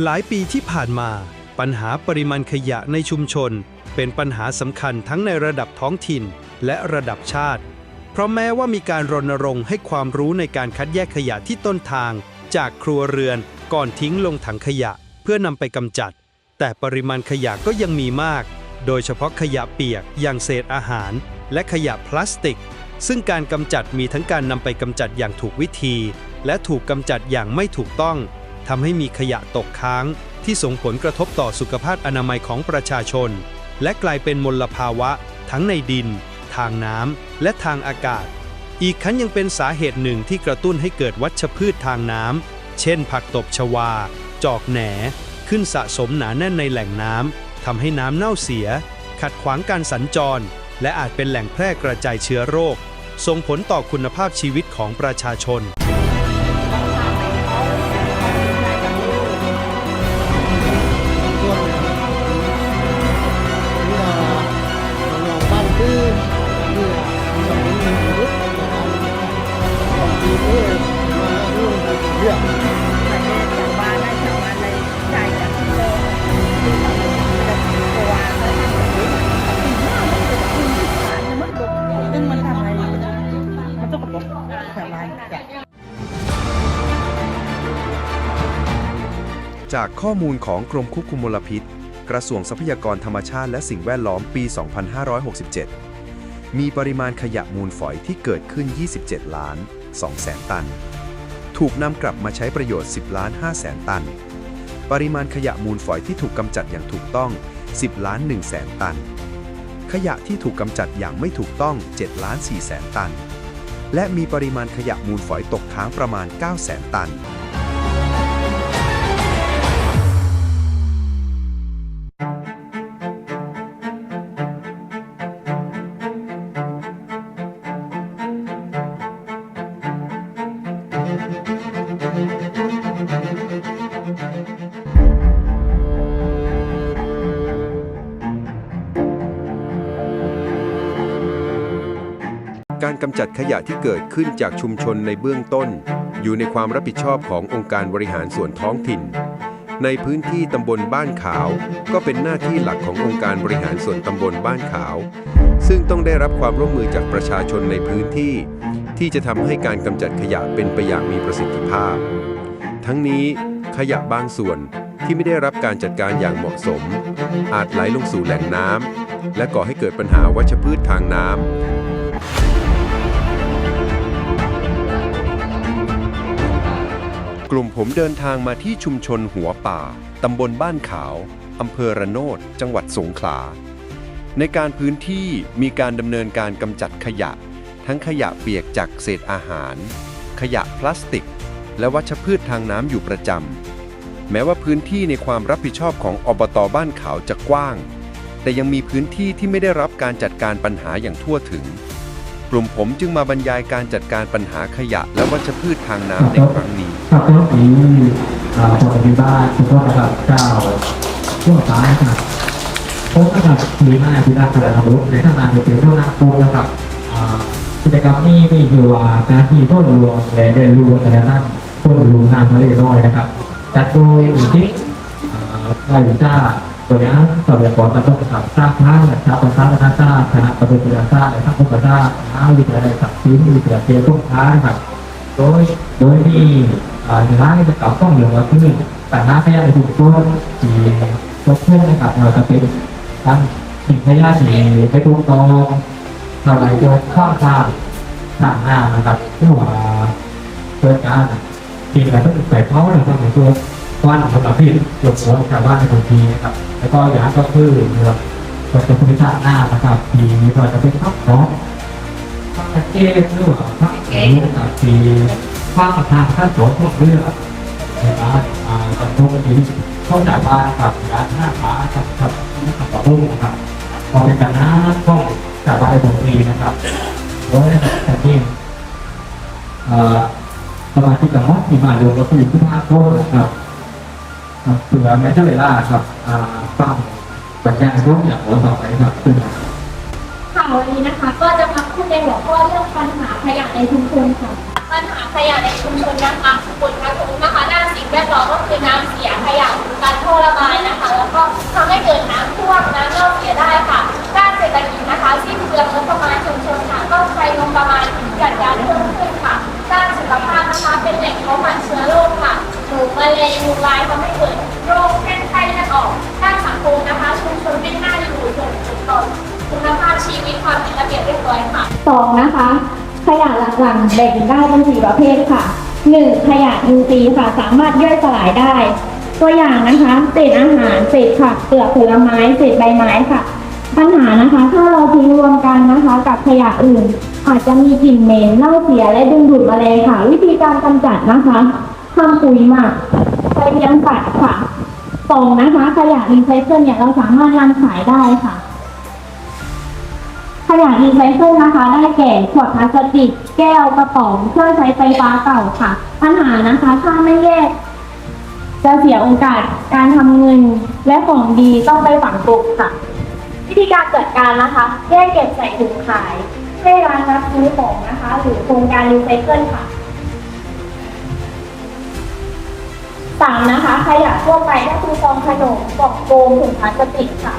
หลายปีที่ผ่านมา ปัญหาปริมาณขยะในชุมชน เป็นปัญหาสำคัญทั้งในระดับท้องถิ่น และระดับชาติ เพราะแม้ว่ามีการรณรงค์ให้ความรู้ในการคัดแยกขยะที่ต้นทาง จากครัวเรือนก่อนทิ้งลงถังขยะเพื่อนำไปกำจัด แต่ปริมาณขยะก็ยังมีมาก โดยเฉพาะขยะเปียกอย่างเศษอาหาร และขยะพลาสติก ซึ่งการกำจัดมีทั้งการนำไปกำจัดอย่างถูกวิธี และถูกกำจัดอย่างไม่ถูกต้อง ทำให้มีขยะตกค้าง ที่ส่งผลกระทบต่อสุขภาพอนามัยของประชาชน และกลายเป็นมลภาวะ ทั้งในดิน ทางน้ำและทางอากาศ อีกทั้งยังเป็นสาเหตุหนึ่งที่กระตุ้นให้เกิดวัชพืชทางน้ำเช่น ผักตบชวา จอกแหน ขึ้นสะสมหนาแน่นในแหล่งน้ำทำให้น้ำเน่าเสีย ขัดขวางการสัญจร และอาจเป็นแหล่งแพร่กระจายเชื้อโรคส่งผลต่อคุณภาพชีวิตของประชาชน จากข้อมูลของกรมควบคุมมลพิษ กระทรวงทรัพยากรธรรมชาติและสิ่งแวดล้อมปี 2567 มีปริมาณขยะมูลฝอยที่เกิดขึ้น 27 ล้าน2แสนตัน ถูกนำกลับมาใช้ประโยชน์ 10 ล้าน5แสนตัน ปริมาณขยะมูลฝอยที่ถูกกำจัดอย่างถูกต้อง 10 ล้าน1แสนตัน ขยะที่ถูกกำจัดอย่างไม่ถูกต้อง 7 ล้าน4แสนตัน และมีปริมาณขยะมูลฝอยตกค้างประมาณ 9 แสนตัน การกำจัดขยะที่เกิดขึ้นจากชุมชนในเบื้องต้น อยู่ในความรับผิดชอบขององค์การบริหารส่วนท้องถิ่น ในพื้นที่ตำบลบ้านขาว ก็เป็นหน้าที่หลักขององค์การบริหารส่วนตำบลบ้านขาว ซึ่งต้องได้รับความร่วมมือจากประชาชนในพื้นที่ ที่จะทำให้การกำจัดขยะเป็นไปอย่างมีประสิทธิภาพ ทั้งนี้ขยะบางส่วนที่ไม่ได้รับการจัดการอย่างเหมาะสม อาจไหลลงสู่แหล่งน้ำและก่อให้เกิดปัญหาวัชพืชทางน้ำ กลุ่มผมเดินทางมาที่ชุมชนหัวป่า ตำบลบ้านขาว อำเภอระโนด จังหวัดสงขลา ในการพื้นที่มีการดำเนินการกำจัดขยะ ทั้งขยะเปียกจากเศษอาหาร ขยะพลาสติก และวัชพืชทางน้ำอยู่ประจำ แม้ว่าพื้นที่ในความรับผิดชอบของอบตบ้านขาวจะกว้าง แต่ยังมีพื้นที่ที่ไม่ได้รับการจัดการปัญหาอย่างทั่วถึง กลุ่มผมจึงมาบรรยายการจัดการปัญหาขยะและวัชพืชทางน้ำในครั้งนี้ครับรถนี้อ่าปกติบ้านคุณพ่อระดับเก้าช่วงซ้ายครับพบนะครับมีหน้าที่ด้านกระดาษรถในขณะเดียวกันเท่านั้นคูนะครับอ่ากิจกรรมนี้มีคือว่าการที่ต้นรวมและเดินรวมแต่ละด้านต้นรวมน้ำทะเลน้อยนะครับจัดโดยอุทิศอ่าได้วิชา ตัวนี้สมัยก่อนจะต้องกับสร้างพระและชาวประชาชนาติคณะปฏิบัติศาสตร์และทั้งประชาชาติมหาวิทยาลัยศักดิ์ศรีวิทยาเขตทุ่งค้านะครับโดยโดยที่น้าจะกล่าต้องเหลือว่าที่แต่น้าขยะในทุกตัวที่ยกเว้นนะครับเราจะเป็นทั้งสิ่งขยะที่ไปถูกตองเท่าไหรตัวข้าวทางทางหน้านะครับที่ว่าเกิดการจริงแล้วต้องใส่เพานะครับในตัว ควันสำหรับที่ยกหัวชาวบ้านในพื้นที่นะครับแล้วก็ยาก็คือเรือตัวจะคุณภาพหน้านะครับที่เราจะเป็นข้าวของพระเจ้หรือว่าพระเอกนะครับที่พระประธานท่านสอนพวกเรือนะครับอ่าสังคมนี้เข้าใจว่านกับร้านหน้าค้ากับกับกับต่อรุ่งนะครับพอเป็นการน้ำก็จากว่าไอ้ผลดีนะครับโดยแต่ที่อ่อสมาชิกกับมอสที่มาดูก็คือผู้พาโทษนะครับ เผื่อแม้จะเวลาครับอ่าฟังบรรยายรูปอย่างหัวต่อไปครับค่ะวันนี้นะคะ ก็จะมาพูดในหัวข้อเรื่องปัญหาขยะในชุมชนค่ะ ปัญหาขยะในชุมชนนะคะผลกระทบนะคะด้านสิ่งแวดล้อมก็คือน้ำเสียขยะการท่อระบายนะคะ แล้วก็ทำให้เกิดน้ำท่วมน้ำเน่าเสียได้ค่ะด้านเศรษฐกิจนะคะสิ้นเปลืองงบประมาณชุมชนค่ะก็ใช้งบประมาณจัดการเพิ่มขึ้นค่ะด้านสุขภาพนะคะเป็นแหล่งเพาะพันธุ์เชื้อโรค หนูมะเร็งยุงลายทำให้เกิดโรคแค่ไข้เลือดออกด้านสังคมนะคะชุมชนไม่น่าอยู่ส่งผลต่อคุณภาพชีวิตความเป็นระเบียบเรียบร้อยค่ะ สองนะคะ ขยะหลักๆแบ่งได้เป็นสี่ประเภทค่ะหนึ่งขยะอินทรีย์ค่ะ สามารถย่อยสลายได้ ตัวอย่างนะคะเศษอาหารเศษผักเปลือกผลไม้เศษใบไม้ค่ะ ปัญหานะคะ ถ้าเราทิ้งรวมกันนะคะ กับขยะอื่น อาจจะมีกลิ่นเหม็นเน่าเสียและดึงดูดแมลงค่ะ วิธีการกำจัดนะคะ ทำปุ๋ยหมักไปเลี้ยงสัตว์ค่ะสองนะคะขยะรีไซเคิลเนี่ยเราสามารถนำขายได้ค่ะ ขยะรีไซเคิลนะคะ ได้แก่ขวดพลาสติก แก้วกระป๋องเครื่องใช้ไฟฟ้าเก่าค่ะ ปัญหานะคะถ้าไม่แยกจะเสียโอกาสการทำเงินและของดีต้องไปฝังกลบค่ะ วิธีการจัดการนะคะ แยกเก็บใส่ถุงขาย ให้ร้านรับซื้อของนะคะ หรือโครงการรีไซเคิลค่ะ สามนะคะขยะทั่วไปก็คือซองขนมกล่องโฟมถุงพลาสติกค่ะ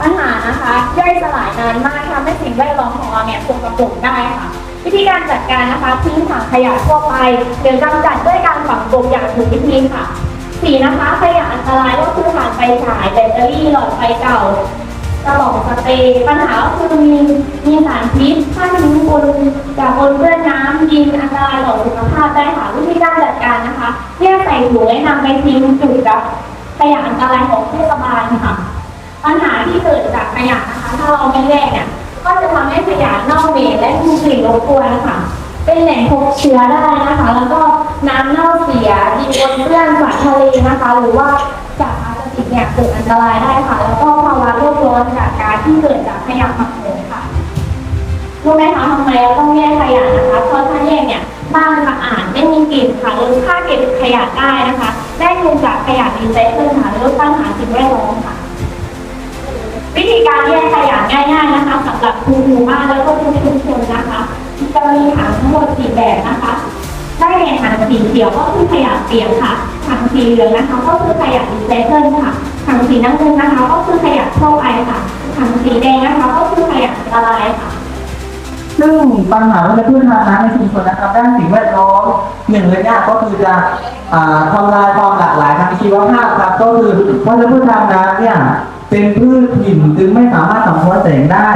ปัญหานะคะย่อยสลายนานมากทำให้สิ่งแวดล้อมของเราเนี่ยสกปรกได้ค่ะ วิธีการจัดการนะคะทิ้งถังขยะทั่วไปหรือกำจัดด้วยการฝังกลบอย่างถูกวิธีค่ะสี่นะคะขยะอันตรายก็คือถ่านไฟฉายแบตเตอรี่หลอดไฟเก่า กระบอกสเปรย์ปัญหาก็คือมีมีสารพิษถ้าทิ้งบนจากบนเปื้อนน้ำดินอันตรายต่อสุขภาพได้ค่ะวิธีการจัดการนะคะแยกใส่ถุงและนำไปทิ้งจุดกับขยะอันตรายของเทศบาลค่ะ ปัญหาที่เกิดจากขยะนะคะ ถ้าเราไม่แยกเนี่ยก็จะทำให้ขยะเน่าเหม็นและมีกลิ่นรบกวนนะคะเป็นแหล่งพบเชื้อได้นะคะ แล้วก็น้ำเน่าเสียดินปนเปื้อนสัตว์ทะเลนะคะ หรือว่า เนี่ยเกิดอันตรายได้ค่ะ แล้วก็ภาวะโลกร้อนจากการที่เกิดจากขยะหมักหมมค่ะรู้ไหมคะทำไมเราต้องแยกขยะนะคะเพราะถ้าแยกเนี่ยบ้านสะอาดไม่มีกลิ่นค่ะลดค่าเก็บขยะได้นะคะ ได้เงินจากขยะรีไซเคิลค่ะลดปัญหาสิ่งแวดล้อมค่ะ วิธีการแยกขยะง่ายๆนะคะสำหรับทุกหมู่บ้านแล้วก็ทุกชุมชนนะคะจะมีถังทั้งหมดสี่แบบนะคะ ได้แก่ถังสีเขียวก็คือขยะเปียกค่ะ ถังสีเหลืองนะคะ ก็คือขยะรีไซเคิลค่ะ ถังสีน้ำเงินนะคะ ก็คือขยะทั่วไปค่ะ ถังสีแดงนะคะ ก็คือขยะละลายค่ะ ซึ่งปัญหาวัชพืชทางน้ำในชุมชนนะครับด้านสิ่งแวดล้อมหนึ่งเลยเนี่ยก็คือจะอ่าทำลายความหลากหลายทางชีวภาพครับ ก็คือวัชพืชทางน้ำเนี่ยเป็นพืชถิ่นจึงไม่สามารถสังเคราะห์แสงได้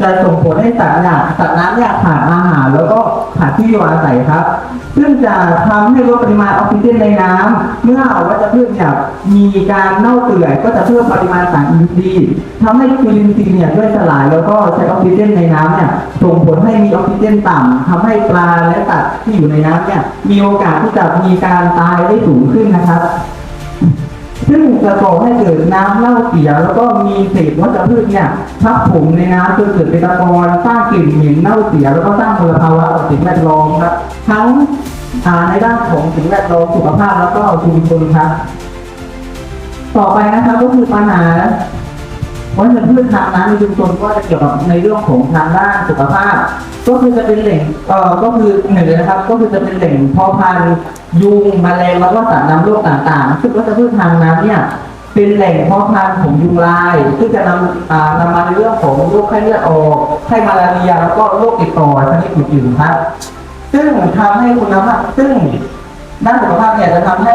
จะส่งผลให้สัตว์เนี่ยสัตว์น้ำเนี่ยขาดอาหารแล้วก็ขาดที่อยู่อาศัยครับ ซึ่งจะทำให้ลดปริมาณออกซิเจนในน้ำเมื่อวัชพืชเนี่ยมีการเน่าเปื่อยก็จะเพิ่มปริมาณสารอินทรีย์ทำให้จุลินทรีย์เนี่ยย่อยสลายแล้วก็ใช้ออกซิเจนในน้ำเนี่ยส่งผลให้มีออกซิเจนต่ำทำให้ปลาและสัตว์ที่อยู่ในน้ำเนี่ยมีโอกาสที่จะมีการตายได้สูงขึ้นนะครับ ซึ่งจะก่อให้เกิดน้ำเน่าเสียแล้วก็มีเศษวัชพืชเนี่ยทับผมในน้ำจนเกิดเป็นตะกอนสร้างกลิ่นเหม็นเน่าเสียแล้วก็สร้างมลภาวะต่อสิ่งแวดล้อมครับ ทั้งอาในด้านของสิ่งแวดล้อมสุขภาพแล้วก็ชุมชนครับ ต่อไปนะครับก็คือปัญหา วัชพืชทางน้ำในชุมชนก็จะเกี่ยวกับในเรื่องของทางด้านสุขภาพ ก็คือจะเป็นแหล่งเอ่อก็คือหนึ่งเลยนะครับ ก็คือจะเป็นแหล่งเพาะพันธุ์ยุงแมลงแล้วก็สัตว์นำโรคต่างๆ ซึ่งวัชพืชทางน้ำเนี่ยเป็นแหล่งเพาะพันธุ์ของยุงลายซึ่งจะนำอ่านำมาในเรื่องของโรคไข้เลือดออกไข้มาลาเรียแล้วก็โรคติดต่อชนิดอื่นๆครับ ซึ่งทำให้คุณภาพซึ่ง ด้านสุขภาพเนี่ยจะทำให้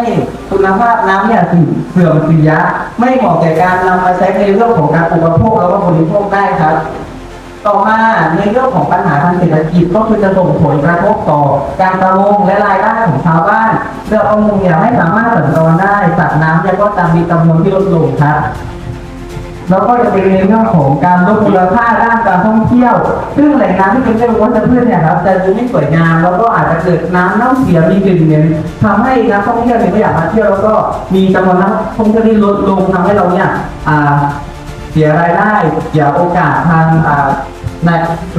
คุณภาพน้ำเนี่ยเสื่อมเสียไม่เหมาะแก่การนำมาใช้ในเรื่องของการอุปโภคแล้วก็บริโภคได้ครับ ต่อมาในเรื่องของปัญหาทางเศรษฐกิจก็คือจะส่งผลกระทบต่อ การประมงและรายได้ของชาวบ้านเรือประมงเนี่ยไม่สามารถสัญจรได้สัตว์น้ำเนี่ยก็จะมีจำนวนที่ลดลงครับ แล้วก็จะเป็นในเรื่องของการลดมูลค่าด้านการท่องเที่ยว ซึ่งแหล่งน้ำที่เป็นเรื่องวัชพืชเนี่ยครับจะดูไม่สวยงามแล้วก็อาจจะเกิดน้ำเน่าเสียมีกลิ่นเหม็นทำให้นักท่องเที่ยวเนี่ยไม่อยากมาเที่ยวแล้วก็มีจำนวนนักท่องเที่ยวที่ลดลงทำให้เราเนี่ยเสียรายได้เสียโอกาสทางอ่าใน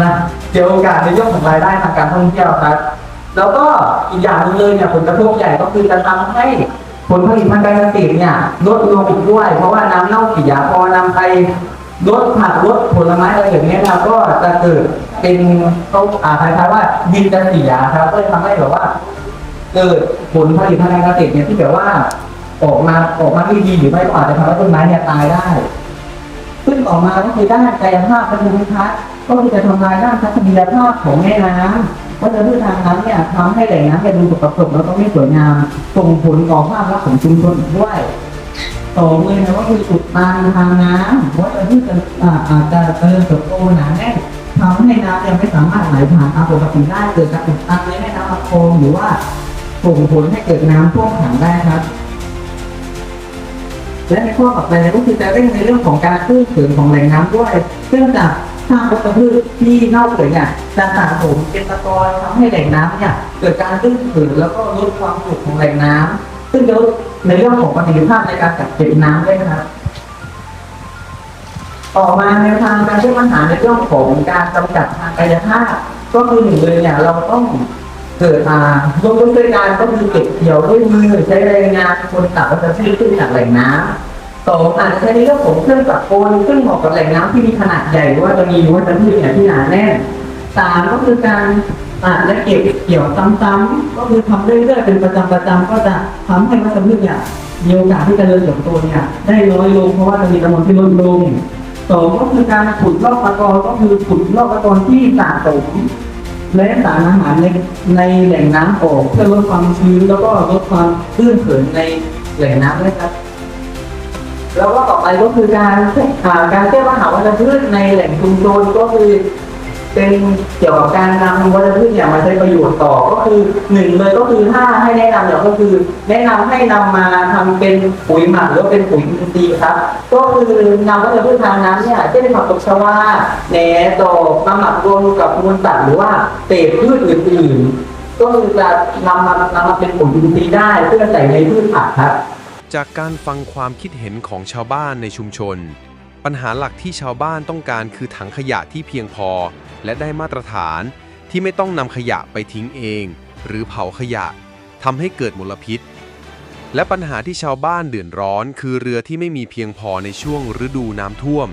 นะเสียโอกาสในเรื่องของรายได้ทางการท่องเที่ยวครับแล้วก็อีกอย่างหนึงเลยเนี่ยผลกระทบใหญ่ก็คือจะทำให้ ผลผลิตทางการเกษตรเนี่ยลดลงอีกด้วย เพราะว่าน้ำเน่าเสียพอนำไปลดผักลดผลไม้อะไรอย่างเงี้ยนะก็จะเกิดเป็นเขาอ่าคล้ายๆว่าดินจะเสียครับก็เลยทำให้แบบว่า เกิดผลผลิตทางการเกษตรเนี่ยที่แบบว่า ออกมาออกมาไม่ดีหรือไม่ก็อาจจะทำให้ต้นไม้เนี่ยตายได้ซึ่งต่อมาก็คือด้านกายภาพและภูมิทัศน์ก็คือจะทำลายด้านทัศนียภาพของแม่น้ำ วัชพืชทางน้ำเนี่ยทำให้แหล่งน้ำเนี่ยดูสกปรกแล้วก็ไม่สวยงามส่งผลต่อภาพลักษณ์ของชุมชนด้วยสองเลยนะก็คืออุดตันทางน้ำวัชพืชจะอ่าอาจจะเจริญเติบโตหนาแน่นทำให้น้ำยังไม่สามารถไหลผ่านตามปกติได้เกิดการอุดตันในแม่น้ำลำคลองหรือว่าส่งผลให้เกิดน้ำท่วมขังได้ครับและในข้อต่อไปก็คือจะเร่งในเรื่องของการฟื้นฟูของแหล่งน้ำด้วยเนื่องจาก ถ้าวัชพืชที่เน่าเปื่อยเนี่ยจะสะสมเป็นตะกอนทำให้แหล่งน้ำเนี่ยเกิดการตื้นเขินแล้วก็ลดความสุขของแหล่งน้ำซึ่งจะลดในเรื่องของประสิทธิภาพในการกักเก็บน้ำด้วยนะครับต่อมาในทางการแก้ปัญหาในเรื่องของการกำจัดทางกายภาพก็คือหนึ่งเลยเนี่ยเราต้องเกิดมายกตัวย่างก็คือเก็บเกี่ยวด้วยมือใช้แรงงานคนตัดวัชพืชขึ้นจากแหล่งน้ำ สองอาจจะใช้ในเรื่องของเครื่องจักรกลซึ่งเหมาะกับแหล่งน้ำที่มีขนาดใหญ่หรือว่าจะมีวัชพืชเนี่ยที่หนาแน่นสามก็คือการอาจจะเก็บเกี่ยวซ้ำๆก็คือทำเรื่อยๆเป็นประจำประจำก็จะทำให้วัชพืชเนี่ยมีโอกาสที่จะเจริญเติบโตเนี่ยได้น้อยลงเพราะว่าจะมีจำนวนที่ลดลงสองก็คือการขุดลอกตะกอนก็คือขุดลอกตะกอนที่สะสมและสารอาหารในในแหล่งน้ำออกเพื่อลดความชื้นแล้วก็ลดความตื้นเขินในแหล่งน้ำด้วยครับ แล้วก็ต่อไปก็คือการการแก้ปัญหาวัชพืชในแหล่งชุมชนก็คือเป็นเกี่ยวกับการนำวัชพืชเนี่ยมาใช้ประโยชน์ต่อก็คือหนึ่งเลยก็คือถ้าให้แนะนำเนี่ยก็คือ แนะนำให้นำมาทำเป็นปุ๋ยหมักหรือว่าเป็นปุ๋ยอินทรีย์ครับ ก็คือนำวัชพืชทางน้ำเนี่ยเช่นผักตบชวาแหน่ดอกมาหมักรวมกับมูลสัตว์หรือว่าเศษพืชอื่นๆก็คือจะนำมานำมาเป็นปุ๋ยอินทรีย์ได้เพื่อใส่ในพืชผักครับ จากการฟังความคิดเห็นของชาวบ้านในชุมชน ปัญหาหลักที่ชาวบ้านต้องการคือถังขยะที่เพียงพอ และได้มาตรฐานที่ไม่ต้องนำขยะไปทิ้งเอง หรือเผาขยะทำให้เกิดมลพิษ และปัญหาที่ชาวบ้านเดือดร้อน คือเรือที่ไม่มีเพียงพอในช่วงฤดูน้ำท่วม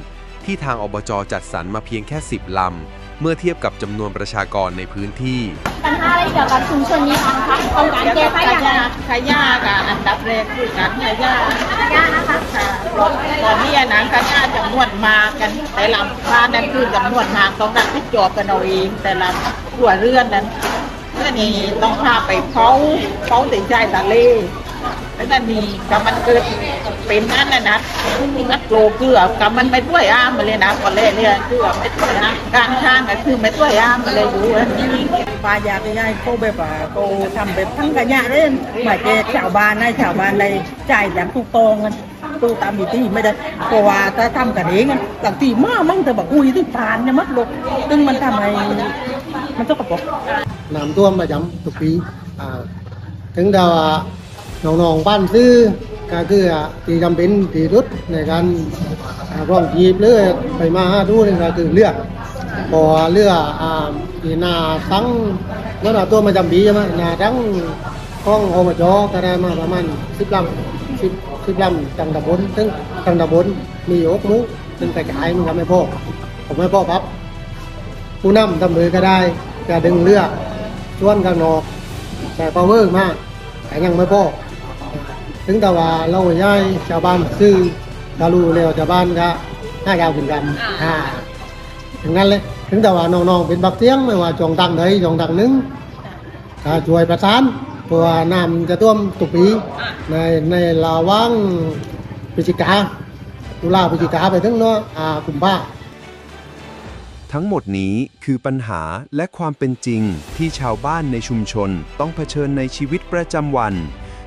ที่ทางอบจจัดสรรมาเพียงแค่ 10ลำ เมื่อเทียบกับจำนวนประชากรในพื้นที่ ปัญหาอะไรเกี่ยวกับชุมชนนี้บ้างคะต้องการแก้ไขอย่างไรขยะกับอันดับแรกคือการขยะยากนะคะค่ะตอนนี้นะขยะจำนวนมากกันแต่ละบ้านนั่นคือจำนวนมากต้องรับผิดชอบกันเอาเองแต่ละตัวเรือนนั้นเรื่องนี้ต้องพาไปเผาเผาติดใจทะเล แล้วนั่นนี่กับมันเกิดเป็นนั่นนะนะนักโลเกลือกับมันไม่ด้วยอ้ามมาเลยนะก่อนแรกเนี่ยเกลือไม่ด้วยอ้ามการข้างก็คือไม่ด้วยอ้ามมาเลยดูว่าปลายาก็ย่ายเขาแบบว่าเขาทำแบบทั้งกระยะเล่นหมายเจชาวบ้านให้ชาวบ้านเลยจ่ายอย่างถูกต้องกันตู้ตามอยู่ที่ไม่ได้เพราะว่าถ้าทำกันเองอะต่างที่มากมั่งแต่บอกอุ้ยที่ผ่านเนี่ยมัดลกซึ่งมันทำให้มันต้องกระปกน้ำท่วมประจำทุกปีอ่าถึงแต่ว่า น้องๆบ้านซื้อก็คือที่จำเป็นที่สุดในการร่องจีบหรือไปมาหาดูนี่ก็คือเลือกพอเลือกอ่าตีนาทั้งเมื่อเราตัวมาจำปีใช่ไหมนาทั้งห้องโอบจอก็ได้มาประมาณสิบลำสิบสิบลำจังตำบลซึ่งจังตำบลมีอกมุซึ่งกระจายมันก็ไม่พอผมไม่พอปับผู้นำทำมือก็ได้จะดึงเลือกชวนกันออกแต่พอเวิร์มากแต่ยังไม่พอ ถึงแต่ว่าเราย้ายชาวบ้านซื้อตาลูเร็วชาวบ้านก็ห้ายาวกินกันอ่าถึงนั้นเลยถึงแต่ว่าน้องๆเป็นบักเสียงไม่ว่าจองตังใดจองตังหนึงก็ช่วยประสานเพราะว่าน้ำจะท่วมตุกปีในในระหว่างพฤศจิกาตุลาพฤศจิกาไปถึงเนาะอ่ากุมภาทั้งหมดนี้คือปัญหาและความเป็นจริงที่ชาวบ้านในชุมชนต้องเผชิญในชีวิตประจำวัน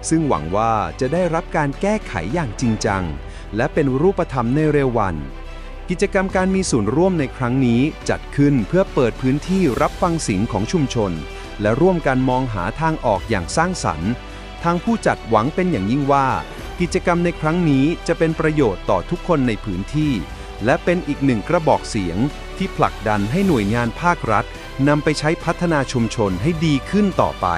ซึ่งหวังว่าจะได้รับการแก้ไขอย่างจริงจัง และเป็นรูปธรรมในเร็ววัน กิจกรรมการมีส่วนร่วมในครั้งนี้จัดขึ้นเพื่อเปิดพื้นที่รับฟังสียงของชุมชน และร่วมกันมองหาทางออกอย่างสร้างสรรค์ ทางผู้จัดหวังเป็นอย่างยิ่งว่า กิจกรรมในครั้งนี้จะเป็นประโยชน์ต่อทุกคนในพื้นที่ และเป็นอีกหนึ่งกระบอกเสียง ที่ผลักดันให้หน่วยงานภาครัฐนำไปใช้พัฒนาชุมชนให้ดีขึ้นต่อไป